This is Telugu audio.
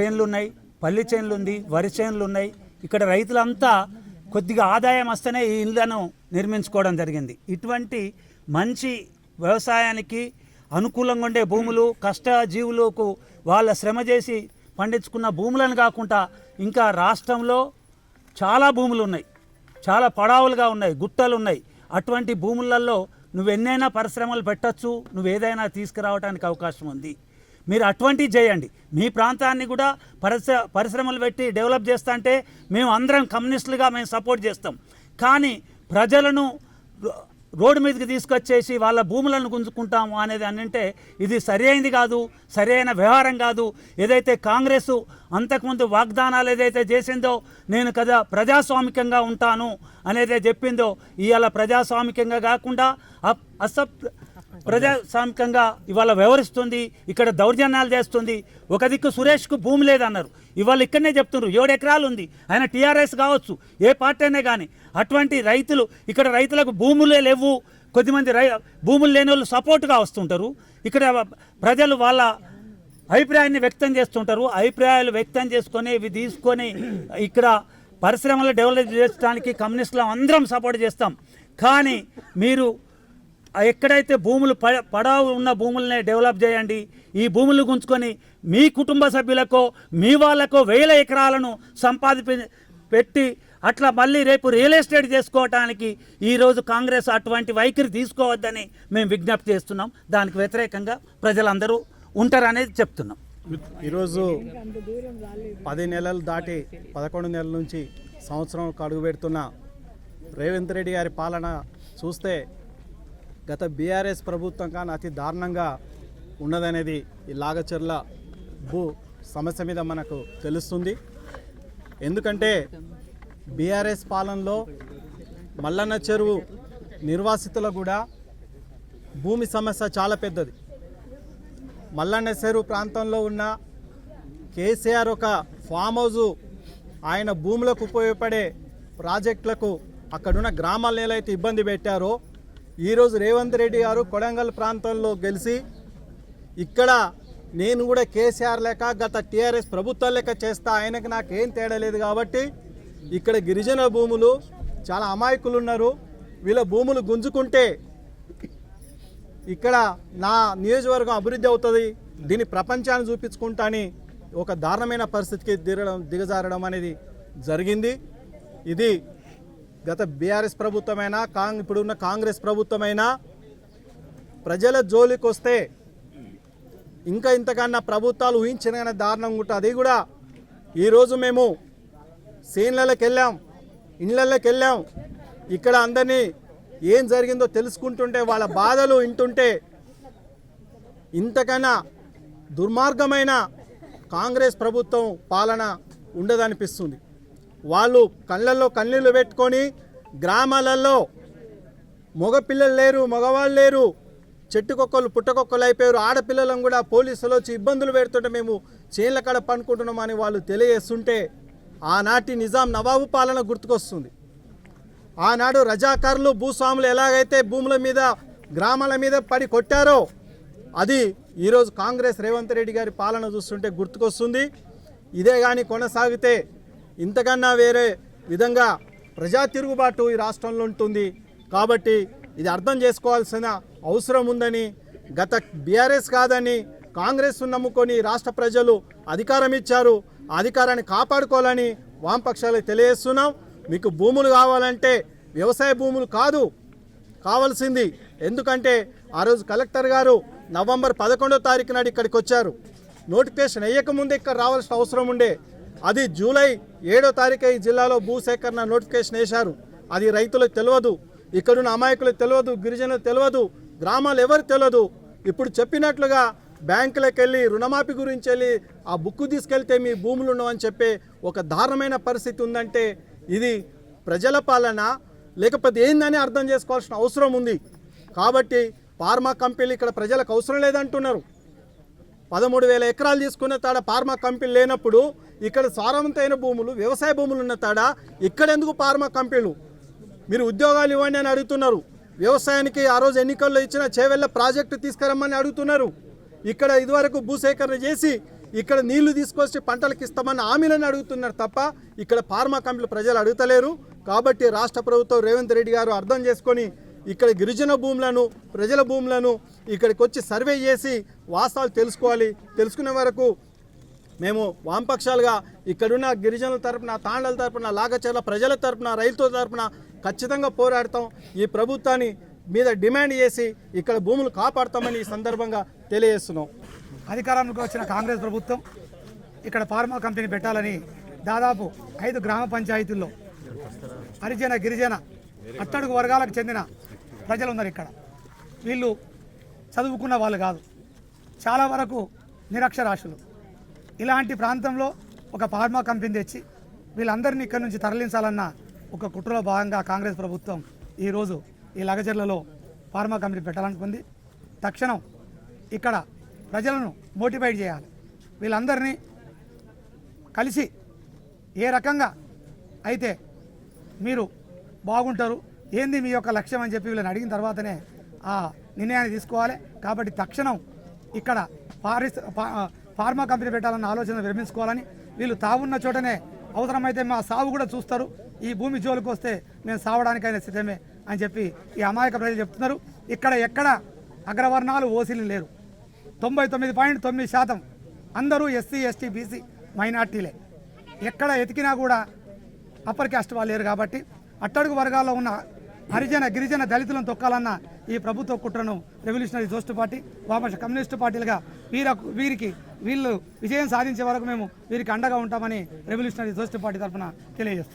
చేనులు ఉన్నాయి పల్లి చేనులు ఉంది వరి చేనులు ఉన్నాయి ఇక్కడ రైతులంతా కొద్దిగా ఆదాయం వస్తేనే ఈ ఇళ్ళను నిర్మించుకోవడం జరిగింది. ఇటువంటి మంచి వ్యవసాయానికి అనుకూలంగా ఉండే భూములు కష్టజీవులకు వాళ్ళ శ్రమ చేసి పండించుకున్న భూములను కాకుండా ఇంకా రాష్ట్రంలో చాలా భూములు ఉన్నాయి చాలా పడావులుగా ఉన్నాయి గుట్టలు ఉన్నాయి అటువంటి భూములలో నువ్వు ఎన్నైనా పరిశ్రమలు పెట్టచ్చు నువ్వు ఏదైనా తీసుకురావడానికి అవకాశం ఉంది. మీరు అటువంటివి చేయండి. మీ ప్రాంతాన్ని కూడా పరిశ్ర పరిశ్రమలు పెట్టి డెవలప్ చేస్తా అంటే మేము అందరం కమ్యూనిస్టులుగా మేము సపోర్ట్ చేస్తాం. కానీ ప్రజలను రోడ్డు మీదకి తీసుకొచ్చేసి వాళ్ళ భూములను గుంజుకుంటాము అనేది అని అంటే ఇది సరైనది కాదు సరైన వ్యవహారం కాదు. ఏదైతే కాంగ్రెస్ అంతకుముందు వాగ్దానాలు ఏదైతే చేసిందో నేను కదా ప్రజాస్వామికంగా ఉంటాను అనేది చెప్పిందో ఇవాళ ప్రజాస్వామికంగా కాకుండా అప్- అసప్ ప్రజాస్వామికంగా ఇవాళ వ్యవహరిస్తుంది ఇక్కడ దౌర్జన్యాలు చేస్తుంది. ఒక దిక్కు సురేష్కు భూమి లేదన్నారు. ఇవాళ ఇక్కడనే చెప్తున్నారు ఏడు ఎకరాలు ఉంది ఆయన టీఆర్ఎస్ కావచ్చు ఏ పార్టీ అయినా కానీ అటువంటి రైతులు ఇక్కడ రైతులకు భూములే లేవు. కొద్దిమంది రై భూములు లేని వాళ్ళు సపోర్ట్గా వస్తుంటారు. ఇక్కడ ప్రజలు వాళ్ళ అభిప్రాయాన్ని వ్యక్తం చేస్తుంటారు. అభిప్రాయాలు వ్యక్తం చేసుకొని ఇవి తీసుకొని ఇక్కడ పరిశ్రమలు డెవలప్ చేయడానికి కమ్యూనిస్టులు అందరం సపోర్ట్ చేస్తాం. కానీ మీరు ఎక్కడైతే భూములు పడావు ఉన్న భూములనే డెవలప్ చేయండి ఈ భూములు గుంచుకొని మీ కుటుంబ సభ్యులకో మీ వాళ్ళకో వేల ఎకరాలను సంపాది పెట్టి అట్లా మళ్ళీ రేపు రియల్ ఎస్టేట్ చేసుకోవటానికి ఈరోజు కాంగ్రెస్ అటువంటి వైఖరి తీసుకోవద్దని మేము విజ్ఞప్తి చేస్తున్నాం. దానికి వ్యతిరేకంగా ప్రజలందరూ ఉంటారనేది చెప్తున్నాం. ఈరోజు పది నెలలు దాటి పదకొండు నెలల నుంచి సంవత్సరం అడుగు పెడుతున్న రేవంత్ రెడ్డి గారి పాలన చూస్తే గత బీఆర్ఎస్ ప్రభుత్వం కానీ అతి దారుణంగా ఉన్నదనేది ఈ లాగచర్ల భూ సమస్య మీద మనకు తెలుస్తుంది. ఎందుకంటే బీఆర్ఎస్ పాలనలో మల్లన్న చెరువు నిర్వాసితులకు కూడా భూమి సమస్య చాలా పెద్దది. మల్లన్న చెరువు ప్రాంతంలో ఉన్న కేసీఆర్ ఒక ఫామ్ హౌజు ఆయన భూములకు ఉపయోగపడే ప్రాజెక్టులకు అక్కడున్న గ్రామాలను ఎలా అయితే ఇబ్బంది పెట్టారో ఈరోజు రేవంత్ రెడ్డి గారు కొడంగల్ ప్రాంతంలో గెలిచి ఇక్కడ నేను కూడా కేసీఆర్ లెక్క గత టీఆర్ఎస్ ప్రభుత్వం లెక్క చేస్తా ఆయనకు నాకేం తేడా లేదు కాబట్టి ఇక్కడ గిరిజన భూములు చాలా అమాయకులు ఉన్నారు. వీళ్ళ భూములు గుంజుకుంటే ఇక్కడ నా నియోజకవర్గం అభివృద్ధి అవుతుంది. దీన్ని ప్రపంచాన్ని చూపించుకుంటాని ఒక దారుణమైన పరిస్థితికి దిగడం దిగజారడం అనేది జరిగింది. ఇది గత బీఆర్ఎస్ ప్రభుత్వమైనా కాంగ్ ఇప్పుడున్న కాంగ్రెస్ ప్రభుత్వమైనా ప్రజల జోలికి వస్తే ఇంకా ఇంతకన్నా ప్రభుత్వాలు ఊహించిన దారుణంగా ఉంటుంది అది కూడా ఈరోజు మేము సీన్లలోకి వెళ్ళాం ఇళ్ళకి వెళ్ళాం ఇక్కడ అందరినీ ఏం జరిగిందో తెలుసుకుంటుంటే వాళ్ళ బాధలు వింటుంటే ఇంతకన్నా దుర్మార్గమైన కాంగ్రెస్ ప్రభుత్వం పాలన ఉండదనిపిస్తుంది. వాళ్ళు కళ్ళల్లో కన్నీళ్ళు పెట్టుకొని గ్రామాలలో మగపిల్లలు లేరు మగవాళ్ళు లేరు చెట్టుకొక్కలు పుట్టకొక్కలు అయిపోయారు. ఆడపిల్లలను కూడా పోలీసులు వచ్చి ఇబ్బందులు పెడుతుంటే మేము చేన్ల కాడ పనుకుంటున్నామని వాళ్ళు తెలియజేస్తుంటే ఆనాటి నిజాం నవాబు పాలన గుర్తుకొస్తుంది. ఆనాడు రజాకారులు భూస్వాములు ఎలాగైతే భూముల మీద గ్రామాల మీద పడి కొట్టారో అది ఈరోజు కాంగ్రెస్ రేవంత్ రెడ్డి గారి పాలన చూస్తుంటే గుర్తుకొస్తుంది. ఇదే కానీ కొనసాగితే ఇంతకన్నా వేరే విధంగా ప్రజా తిరుగుబాటు ఈ రాష్ట్రంలో ఉంటుంది. కాబట్టి ఇది అర్థం చేసుకోవాల్సిన అవసరం ఉందని గత బీఆర్ఎస్ కాదని కాంగ్రెస్ నమ్ముకొని రాష్ట్ర ప్రజలు అధికారం ఇచ్చారు. అధికారాన్ని కాపాడుకోవాలని వామపక్షాలకు తెలియజేస్తున్నాం. మీకు భూములు కావాలంటే వ్యవసాయ భూములు కాదు కావాల్సింది. ఎందుకంటే ఆ రోజు కలెక్టర్ గారు నవంబర్ పదకొండో తారీఖు నాడు ఇక్కడికి వచ్చారు. నోటిఫికేషన్ వేయకముందే ఇక్కడ రావాల్సిన అవసరం ఉండే. అది జూలై ఏడో తారీఖు ఈ జిల్లాలో భూసేకరణ నోటిఫికేషన్ వేశారు. అది రైతులకు తెలియదు ఇక్కడున్న అమాయకులకు తెలియదు గిరిజనులకు తెలియదు గ్రామాలు ఎవరు తెలియదు. ఇప్పుడు చెప్పినట్లుగా బ్యాంకులకు వెళ్ళి రుణమాఫీ గురించి వెళ్ళి ఆ బుక్ తీసుకెళ్తే మీ భూములు ఉండవని చెప్పే ఒక దారుణమైన పరిస్థితి ఉందంటే ఇది ప్రజల పాలన. లేకపోతే ఏందని అర్థం చేసుకోవాల్సిన అవసరం ఉంది. కాబట్టి ఫార్మా కంపెనీలు ఇక్కడ ప్రజలకు అవసరం లేదంటున్నారు. పదమూడు వేల ఎకరాలు తీసుకున్న తాడ ఫార్మా కంపెనీ లేనప్పుడు ఇక్కడ సారవంతమైన భూములు వ్యవసాయ భూములు ఉన్న తేడా ఇక్కడ ఎందుకు ఫార్మా కంపెనీలు? మీరు ఉద్యోగాలు ఇవ్వండి అని అడుగుతున్నారు. వ్యవసాయానికి ఆ రోజు ఎన్నికల్లో ఇచ్చిన చేవెళ్ళ ప్రాజెక్టు తీసుకురమ్మని అడుగుతున్నారు. ఇక్కడ ఇదివరకు భూసేకరణ చేసి ఇక్కడ నీళ్ళు తీసుకొచ్చి పంటలకు ఇస్తామని హామీలను అడుగుతున్నారు తప్ప ఇక్కడ ఫార్మా కంపెనీలు ప్రజలు అడుగుతలేరు. కాబట్టి రాష్ట్ర ప్రభుత్వం రేవంత్ రెడ్డి గారు అర్థం చేసుకొని ఇక్కడ గిరిజన భూములను ప్రజల భూములను ఇక్కడికి వచ్చి సర్వే చేసి వాస్తవాలు తెలుసుకోవాలి. తెలుసుకునే వరకు మేము వామపక్షాలుగా ఇక్కడున్న గిరిజనుల తరపున తాండల తరపున లాగచర్ల ప్రజల తరపున రైతుల తరపున ఖచ్చితంగా పోరాడతాం. ఈ ప్రభుత్వాన్ని మీద డిమాండ్ చేసి ఇక్కడ భూములు కాపాడతామని ఈ సందర్భంగా తెలియజేస్తున్నాం. అధికారంలోకి వచ్చిన కాంగ్రెస్ ప్రభుత్వం ఇక్కడ ఫార్మా కంపెనీ పెట్టాలని దాదాపు ఐదు గ్రామ పంచాయతీల్లో హరిజన గిరిజన అట్టడుగు వర్గాలకు చెందిన ప్రజలు ఉన్నారు ఇక్కడ. వీళ్ళు చదువుకున్న వాళ్ళు కాదు. చాలా వరకు నిరక్షరాశులు ఇలాంటి ప్రాంతంలో ఒక ఫార్మా కంపెనీ తెచ్చి వీళ్ళందరినీ ఇక్కడి నుంచి తరలించాలన్న ఒక కుట్రలో భాగంగా కాంగ్రెస్ ప్రభుత్వం ఈరోజు ఈ లగజర్లలో ఫార్మా కంపెనీ పెట్టాలనుకుంది తక్షణం ఇక్కడ ప్రజలను మోటివేట్ చేయాలి. వీళ్ళందరినీ కలిసి ఏ రకంగా అయితే మీరు బాగుంటారు ఏంది మీ యొక్క లక్ష్యం అని చెప్పి వీళ్ళని అడిగిన తర్వాతనే ఆ నిర్ణయాన్ని తీసుకోవాలి. కాబట్టి తక్షణం ఇక్కడ పారిస్ ఫార్మా కంపెనీ పెట్టాలన్న ఆలోచన విరమించుకోవాలని వీళ్ళు తావున్న చోటనే అవసరమైతే మా సాగు కూడా చూస్తారు. ఈ భూమి జోలికి వస్తే మేము సావడానికైనా సిద్ధమే అని చెప్పి ఈ అమాయక ప్రజలు చెప్తున్నారు. ఇక్కడ ఎక్కడ అగ్రవర్ణాలు ఓసీలు లేరు. తొంభై తొమ్మిది పాయింట్ తొమ్మిది శాతం అందరూ ఎస్సీ ఎస్టీ బీసీ మైనార్టీలే. ఎక్కడ ఎతికినా కూడా అప్పర్ క్యాస్ట్ వాళ్ళు లేరు కాబట్టి అట్టడుగు వర్గాల్లో ఉన్న హరిజన గిరిజన దళితులను తొక్కాలన్న ఈ ప్రభుత్వ కుట్రను రెవల్యూషనరీ జోస్ట్ పార్టీ వామపక్ష కమ్యూనిస్టు పార్టీలుగా వీరకు వీరికి వీళ్ళు విజయం సాధించే వరకు మేము వీరికి అండగా ఉంటామని రెవల్యూషనరీ జోస్ట్ పార్టీ తరఫున తెలియజేస్తున్నాం.